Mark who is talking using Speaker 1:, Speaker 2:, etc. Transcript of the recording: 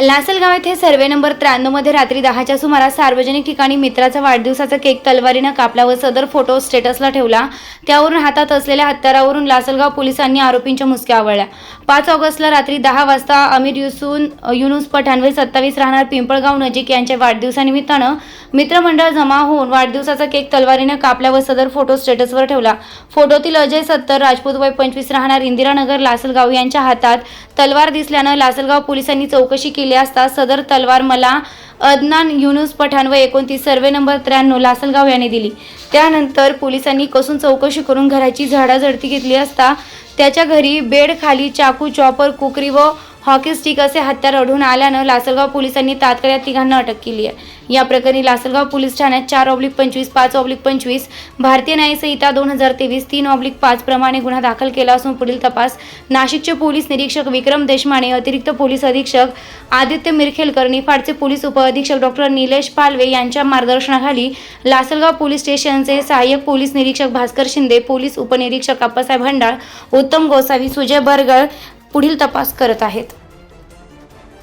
Speaker 1: लासलगाव येथे survey number त्र्याण्णवमध्ये रात्री दहाच्या सुमारास सार्वजनिक ठिकाणी मित्राचा वाढदिवसाचा केक तलवारीनं कापला व सदर फोटो स्टेटसला ठेवला. त्यावरून हातात असलेल्या हत्यारावरून लासलगाव पोलिसांनी आरोपींच्या मुसक्या आवळल्या. पाच ऑगस्टला रात्री दहा वाजता अमीर युसून युनुस पठाणवे सत्तावीस राहणार पिंपळगाव नजीक यांच्या वाढदिवसानिमित्तानं मित्रमंडळ जमा होऊन वाढदिवसाचा केक तलवारीनं कापला व सदर फोटो स्टेटसवर ठेवला. फोटोतील अजय सत्तर राजपूत वय पंचवीस राहणार इंदिरानगर लासलगाव यांच्या हातात तलवार दिसल्यानं लासलगाव पोलिसांनी चौकशी केली. असता सदर तलवार मला अदनान युनुस पठाण व एकोणतीस सर्वे नंबर त्र्याण्णव लासलगाव यांनी दिली. त्यानंतर पोलिसांनी कसून चौकशी करून घराची झाडाझडती घेतली असता त्याच्या घरी बेड खाली चाकू चॉपर कुकरी व हॉकी स्टिक असे हत्यार आढळून आल्यानं लासलगाव पोलिसांनी तात्काळ या तिघांना अटक केली आहे. या प्रकरणी लासलगाव पोलीस ठाण्यात चार ऑब्लिक पंचवीस पाच ऑब्लिक पंचवीस भारतीय न्यायसंहिता दोन हजार तेवीस तीन ऑब्लिक पाच प्रमाणे गुन्हा दाखल केला असून पुढील तपास नाशिकचे पोलीस निरीक्षक विक्रम देशमाने अतिरिक्त पोलीस अधीक्षक आदित्य मिरखेलकर निफाडचे पोलीस उपअधीक्षक डॉक्टर निलेश पालवे यांच्या मार्गदर्शनाखाली लासलगाव पोलीस स्टेशनचे सहाय्यक पोलीस निरीक्षक भास्कर शिंदे पोलीस उपनिरीक्षक अप्पासाहेब भंडाळ उत्तम गोसावी सुजय बरगळ पुढील तपास करत आहेत.